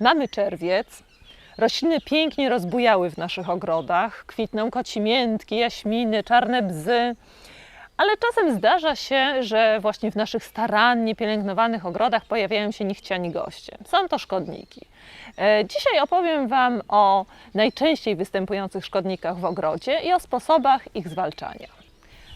Mamy czerwiec. Rośliny pięknie rozbujały w naszych ogrodach. Kwitną kocimiętki, jaśminy, czarne bzy. Ale czasem zdarza się, że właśnie w naszych starannie pielęgnowanych ogrodach pojawiają się niechciani goście. Są to szkodniki. E, Dzisiaj opowiem Wam o najczęściej występujących szkodnikach w ogrodzie i o sposobach ich zwalczania.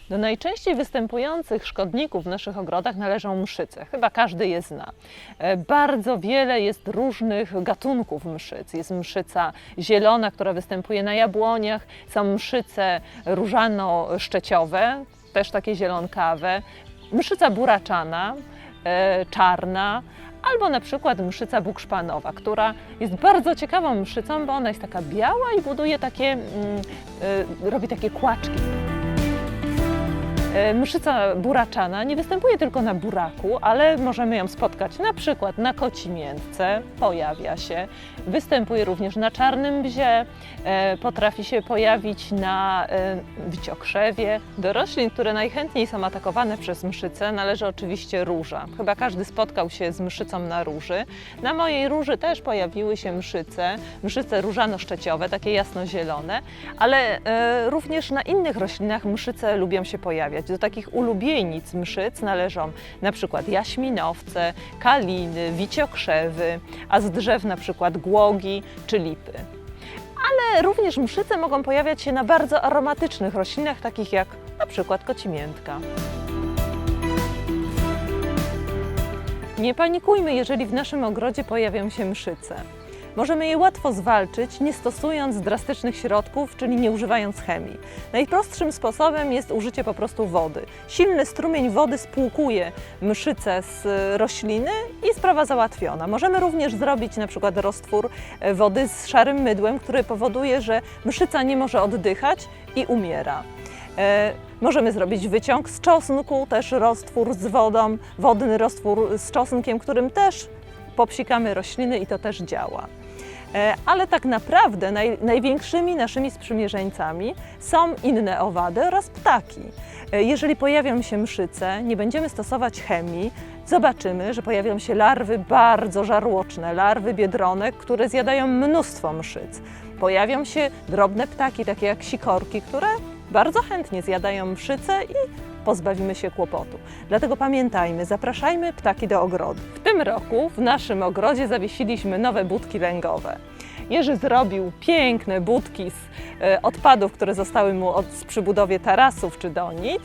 Do najczęściej występujących szkodników w naszych ogrodach należą mszyce. Chyba każdy je zna. E, Bardzo wiele jest różnych gatunków mszyc. Jest mszyca zielona, która występuje na jabłoniach, są mszyce różano-szczeciowe, też takie zielonkawe, mszyca buraczana, e, czarna, albo na przykład mszyca bukszpanowa, która jest bardzo ciekawą mszycą, bo ona jest taka biała i buduje takie, mm, e, robi takie kłaczki. E, Mszyca buraczana nie występuje tylko na buraku, ale możemy ją spotkać na przykład na kocimiętce, pojawia się. Występuje również na czarnym bzie, e, potrafi się pojawić na e, wiciokrzewie. Do roślin, które najchętniej są atakowane przez mszycę należy oczywiście róża. Chyba każdy spotkał się z mszycą na róży. Na mojej róży też pojawiły się mszyce, mszyce różano-szczeciowe, takie jasnozielone, ale również na innych roślinach mszyce lubią się pojawiać. Do takich ulubienic mszyc należą na przykład jaśminowce, kaliny, wiciokrzewy, a z drzew na przykład głogi czy lipy. Ale również mszyce mogą pojawiać się na bardzo aromatycznych roślinach, takich jak na przykład kocimiętka. Nie panikujmy, jeżeli w naszym ogrodzie pojawią się mszyce. Możemy je łatwo zwalczyć, nie stosując drastycznych środków, czyli nie używając chemii. Najprostszym sposobem jest użycie po prostu wody. Silny strumień wody spłukuje mszyce z e, rośliny i sprawa załatwiona. Możemy również zrobić na przykład roztwór e, wody z szarym mydłem, który powoduje, że mszyca nie może oddychać i umiera. E, Możemy zrobić wyciąg z czosnku, też roztwór z wodą, wodny roztwór z czosnkiem, którym też popsikamy rośliny i to też działa. E, Ale tak naprawdę naj, największymi naszymi sprzymierzeńcami są inne owady oraz ptaki. E, Jeżeli pojawią się mszyce, nie będziemy stosować chemii, zobaczymy, że pojawią się larwy bardzo żarłoczne, larwy biedronek, które zjadają mnóstwo mszyc. Pojawią się drobne ptaki, takie jak sikorki, które bardzo chętnie zjadają mszyce i pozbawimy się kłopotu. Dlatego pamiętajmy, zapraszajmy ptaki do ogrodu. W tym roku w naszym ogrodzie zawiesiliśmy nowe budki lęgowe. Jerzy zrobił piękne budki z e, odpadów, które zostały mu od, z przybudowie tarasów czy donic.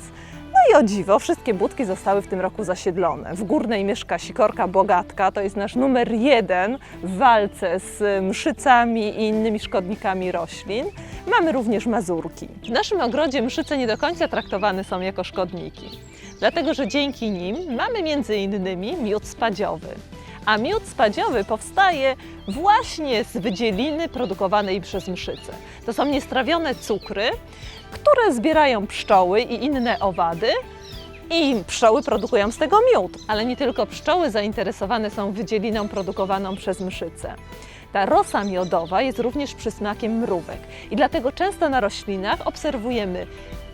No i o dziwo, wszystkie budki zostały w tym roku zasiedlone. W górnej mieszka sikorka bogatka, to jest nasz numer jeden w walce z mszycami i innymi szkodnikami roślin. Mamy również mazurki. W naszym ogrodzie mszyce nie do końca traktowane są jako szkodniki, dlatego że dzięki nim mamy między innymi miód spadziowy. A miód spadziowy powstaje właśnie z wydzieliny produkowanej przez mszyce. To są niestrawione cukry, które zbierają pszczoły i inne owady. I pszczoły produkują z tego miód, ale nie tylko pszczoły zainteresowane są wydzieliną produkowaną przez mszyce. Ta rosa miodowa jest również przysmakiem mrówek i dlatego często na roślinach obserwujemy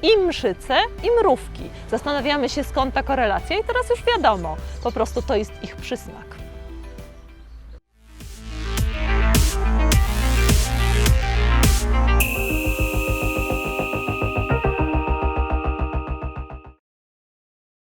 i mszyce, i mrówki. Zastanawiamy się skąd ta korelacja i teraz już wiadomo, po prostu to jest ich przysmak.